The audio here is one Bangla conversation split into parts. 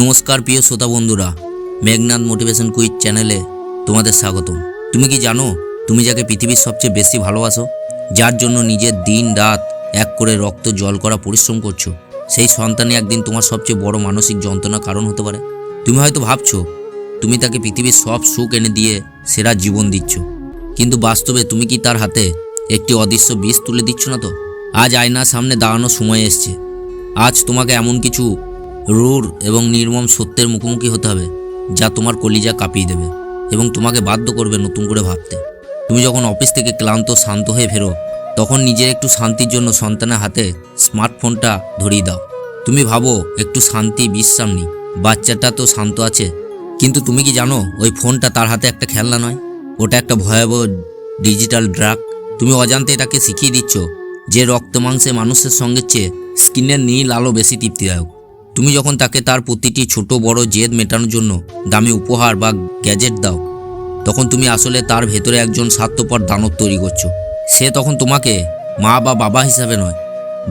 নমস্কার প্রিয় শ্রোতা বন্ধুরা মেঘনাথ মোটিভেশন কুইজ চ্যানেলে তোমাদের স্বাগতম। তুমি কি জানো, তুমি যাকে পৃথিবীর সবচেয়ে বেশি ভালোবাসো, যার জন্য নিজের দিন রাত এক করে রক্ত জল করা পরিশ্রম করছ, সেই সন্তানই একদিন তোমার সবচেয়ে বড় মানসিক যন্ত্রণার কারণ হতে পারে। তুমি হয়তো ভাবছ, তুমি তাকে পৃথিবীর সব সুখ এনে দিয়ে সেরা জীবন দিচ্ছ, কিন্তু বাস্তবে তুমি কি তার হাতে একটি অদৃশ্য বিষ তুলে দিচ্ছ না তো? আজ আয়নার সামনে দাঁড়ানোর সময় এসছে। আজ তোমাকে এমন কিছু রূঢ় এবং নির্মম সত্যের মুখোমুখি হতে হবে, যা তোমার কলিজা কাঁপিয়ে দেবে এবং তোমাকে বাধ্য করবে নতুন করে ভাবতে। তুমি যখন অফিস থেকে ক্লান্ত, শান্ত হয়ে ফেরো, তখন নিজের একটু শান্তির জন্য সন্তানের হাতে স্মার্টফোনটা ধরিয়ে দাও। তুমি ভাবো, একটু শান্তি, বিশ্রাম নি। বাচ্চাটা তো শান্ত আছে, কিন্তু তুমি কি জানো, ওই ফোনটা তার হাতে একটা খেলনা নয়? ওটা একটা ভয়াবহ ডিজিটাল ড্রাগ। তুমি অজান্তে তাকে শিখিয়ে দিচ্ছ যে রক্ত মাংসে মানুষের সঙ্গে চেয়ে স্কিনের নীল আলো বেশি তৃপ্তিদায়ক। তুমি যখন তাকে তার প্রতিটি ছোট বড় জেদ মেটানোর জন্য দামি উপহার বা গ্যাজেট দাও, তখন তুমি আসলে তার ভেতরে একজন স্বার্থপর দানব তৈরি করছ। সে তখন তোমাকে মা বা বাবা হিসাবে নয়,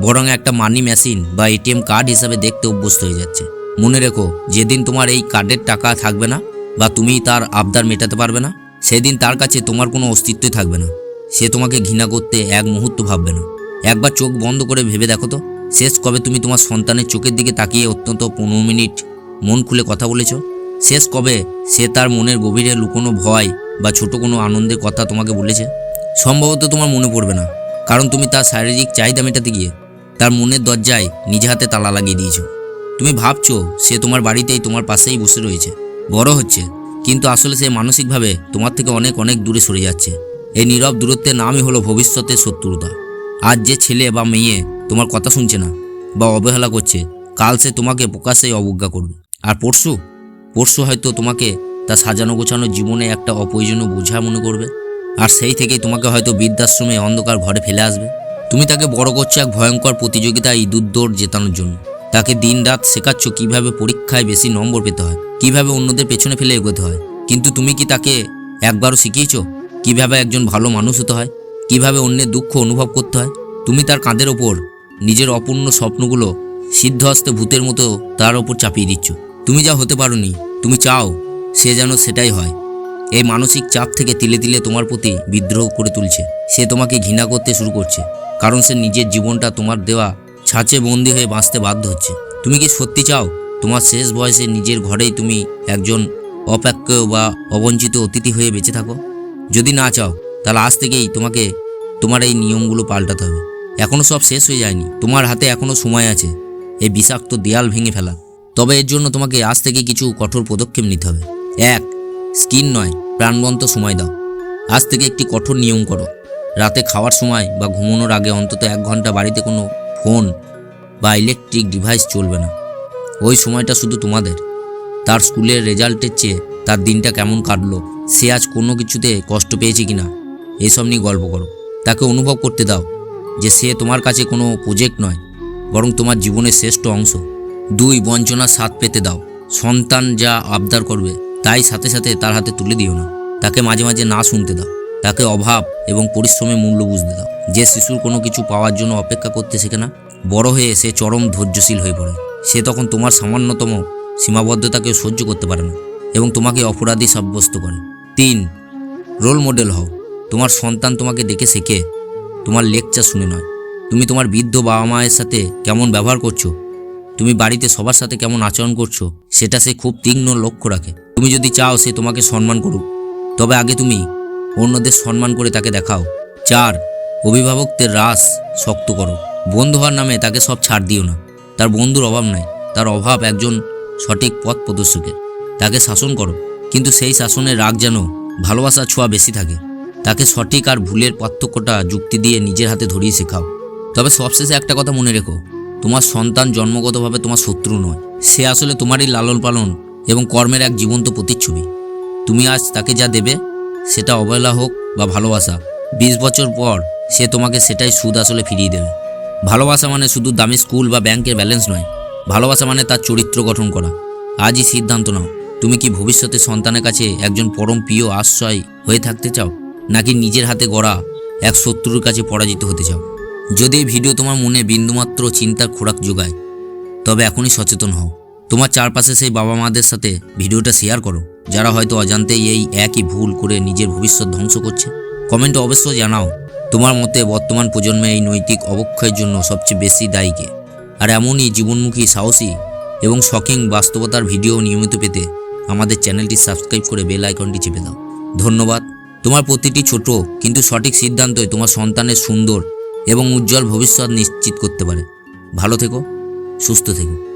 বরং একটা মানি মেশিন বা এটিএম কার্ড হিসাবে দেখতে অভ্যস্ত হয়ে যাচ্ছে। মনে রেখো, যেদিন তোমার এই কার্ডের টাকা থাকবে না বা তুমি তার আবদার মেটাতে পারবে না, সেদিন তার কাছে তোমার কোনো অস্তিত্বই থাকবে না। সে তোমাকে ঘৃণা করতে এক মুহূর্ত ভাববে না। একবার চোখ বন্ধ করে ভেবে দেখো তো। শেষ কবে তুমি তোমার সন্তানের চোখের দিকে তাকিয়ে অত্যন্ত পনেরো মিনিট মন খুলে কথা বলেছ? শেষ কবে সে তার মনের গভীরে লুকোনো ভয় বা ছোট কোনো আনন্দের কথা তোমাকে বলেছে? সম্ভবত তোমার মনে পড়বে না, কারণ তুমি তার শারীরিক চাহিদা মেটাতে গিয়ে তার মনের দরজায় নিজে হাতে তালা লাগিয়ে দিয়েছ। তুমি ভাবছ সে তোমার বাড়িতেই তোমার পাশেই বসে রয়েছে। বড় হচ্ছে, কিন্তু আসলে সে মানসিকভাবে তোমার থেকে অনেক অনেক দূরে সরে যাচ্ছে। এই নীরব দূরত্বের নামই হলো ভবিষ্যতের শত্রুতা। আজ যে ছেলে বা মেয়ে তোমার কথা শুনছে না বা অবহেলা করছে, কাল সে তোমাকে প্রকাশ্যেই অবজ্ঞা করবে। আর পরশু? পরশু হয়তো তোমাকে তার সাজানো গোছানো জীবনে একটা অপ্রয়োজনীয় বোঝা মনে করবে। আর সেই থেকেই তোমাকে হয়তো বৃদ্ধাশ্রমে অন্ধকার ঘরে ফেলে আসবে। তুমি তাকে বড় করছ এক ভয়ঙ্কর প্রতিযোগিতায় ইঁদুর জেতানোর জন্য। তাকে দিন রাত শেখাচ্ছ কীভাবে পরীক্ষায় বেশি নম্বর পেতে হয়, কীভাবে অন্যদের পেছনে ফেলে এগোতে হয়। কিন্তু তুমি কি তাকে একবারও শিখিয়েছো কীভাবে একজন ভালো মানুষ হতে হয়? কীভাবে অন্যের দুঃখ অনুভব করতে হয়? তুমি তার কাঁধের ওপর নিজের অপূর্ণ স্বপ্নগুলো সিদ্ধহস্তে ভূতের মতো তার ওপর চাপিয়ে দিচ্ছ। তুমি যা হতে পারোনি, তুমি চাও সে যেন সেটাই হয়। এই মানসিক চাপ থেকে তিলে তিলে তোমার প্রতি বিদ্রোহ করে তুলছে। সে তোমাকে ঘৃণা করতে শুরু করছে, কারণ সে নিজের জীবনটা তোমার দেওয়া ছাঁচে বন্দি হয়ে বাঁচতে বাধ্য হচ্ছে। তুমি কি সত্যি চাও? তোমার শেষ বয়সে নিজের ঘরেই তুমি একজন অপ্যাক্য বা অবঞ্চিত অতিথি হয়ে বেঁচে থাকো? যদি না চাও তাহলে আজ থেকেই তোমাকে, তোমার এই নিয়মগুলো পাল্টাতে হবে। এখনও সব শেষ হয়ে যায়নি। তোমার হাতে এখনও সময় আছে। এই বিষাক্ত দেয়াল ভেঙে ফেলা। তবে এর জন্য তোমাকে আজ থেকে কিছু কঠোর পদক্ষেপ নিতে হবে। এক, স্কিন নয়, প্রাণবন্ত সময় দাও। আজ থেকে একটি কঠোর নিয়ম করো। রাতে খাওয়ার সময় বা ঘুমানোর আগে অন্তত এক ঘণ্টা বাড়িতে কোনো ফোন বা ইলেকট্রিক ডিভাইস চলবে না। ওই সময়টা শুধু তোমাদের। তার স্কুলের রেজাল্টের চেয়ে তার দিনটা কেমন কাটলো, সে আজ কোনো কিছুতে কষ্ট পেয়েছে কিনা এসব নিয়ে গল্প করো। তাকে অনুভব করতে দাও যে সে তোমার কাছে কোনো প্রজেক্ট নয়, বরং তোমার জীবনের শ্রেষ্ঠ অংশ। দুই বঞ্চনার স্বাদ পেতে দাও। সন্তান যা আবদার করবে, তাই সাথে সাথে তার হাতে তুলে দিও না। তাকে মাঝে মাঝে না শুনতে দাও। তাকে অভাব এবং পরিশ্রমের মূল্য বুঝতে দাও। যে শিশুর কোনো কিছু পাওয়ার জন্য অপেক্ষা করতে শেখে না, বড় হয়ে সে চরম ধৈর্যশীল হয়ে পড়ে। সে তখন তোমার সামান্যতম সীমাবদ্ধতাকে সহ্য করতে পারে না এবং তোমাকে অপরাধী সাব্যস্ত করে। তিন রোল মডেল হও। তোমার সন্তান তোমাকে দেখে শেখে তোমার লেকচার শুনে নয়। তুমি তোমার বৃদ্ধ বাবা মায়ের সাথে কেমন ব্যবহার করছ? তুমি বাড়িতে সবার সাথে কেমন আচরণ করছ? সেটা সে খুব তীক্ষ্ণ লক্ষ্য রাখে। তুমি যদি চাও সে তোমাকে সম্মান করুক, তবে আগে তুমি অন্যদের সম্মান করে তাকে দেখাও। চার, অভিভাবকদের রাস শক্ত করো। বন্ধু হওয়ার নামে তাকে সব ছাড় দিও না। তার বন্ধুর অভাব নাই। তার অভাব একজন সঠিক পথ প্রদর্শকের। তাকে শাসন করো। কিন্তু সেই শাসনের রাগ যেন ভালোবাসার ছোঁয়া বেশি থাকে। তাকে সঠিক আর ভুলের পার্থক্যটা যুক্তি দিয়ে নিজের হাতে ধরিয়ে শেখাও। তবে সবশেষে একটা কথা মনে রেখো, তোমার সন্তান জন্মগতভাবে তোমার শত্রু নয়। সে আসলে তোমারই লালন পালন এবং কর্মের এক জীবন্ত প্রতিচ্ছবি। তুমি আজ তাকে যা দেবে, সেটা অবহেলা হোক বা ভালোবাসা, বিশ বছর পর সে তোমাকে সেটাই সুদ আসলে ফিরিয়ে দেবে। ভালোবাসা মানে শুধু দামি স্কুল বা ব্যাংকের ব্যালেন্স নয়, ভালোবাসা মানে তার চরিত্র গঠন করা। আজই সিদ্ধান্ত নাও, তুমি কি ভবিষ্যতে সন্তানের কাছে একজন পরম প্রিয় আশ্রয় হয়ে থাকতে চাও? নাকি নিজের হাতে গড়া এক শত্রুর কাছে পরাজিত হতে চাও? যদি এই ভিডিও তোমার মনে বিন্দুমাত্র চিন্তার খোরাক যোগায়, তবে এখনই সচেতন হও। তোমার চারপাশে সেই বাবা মাদের সাথে ভিডিওটা শেয়ার করো, যারা হয়তো অজান্তেই এই একই ভুল করে নিজের ভবিষ্যৎ ধ্বংস করছে। কমেন্টে অবশ্যই জানাও, তোমার মতে বর্তমান প্রজন্মে এই নৈতিক অবক্ষয়ের জন্য সবচেয়ে বেশি দায়ীকে আর এমনই জীবনমুখী, সাহসী এবং শকিং বাস্তবতার ভিডিও নিয়মিত পেতে আমাদের চ্যানেলটি সাবস্ক্রাইব করে বেল আইকনটি চেপে দাও। ধন্যবাদ। তোমার প্রতিটি ছোট কিন্তু সঠিক সিদ্ধান্তই তোমার সন্তানের সুন্দর এবং উজ্জ্বল ভবিষ্যৎ নিশ্চিত করতে পারে। ভালো থেকো, সুস্থ থেকো।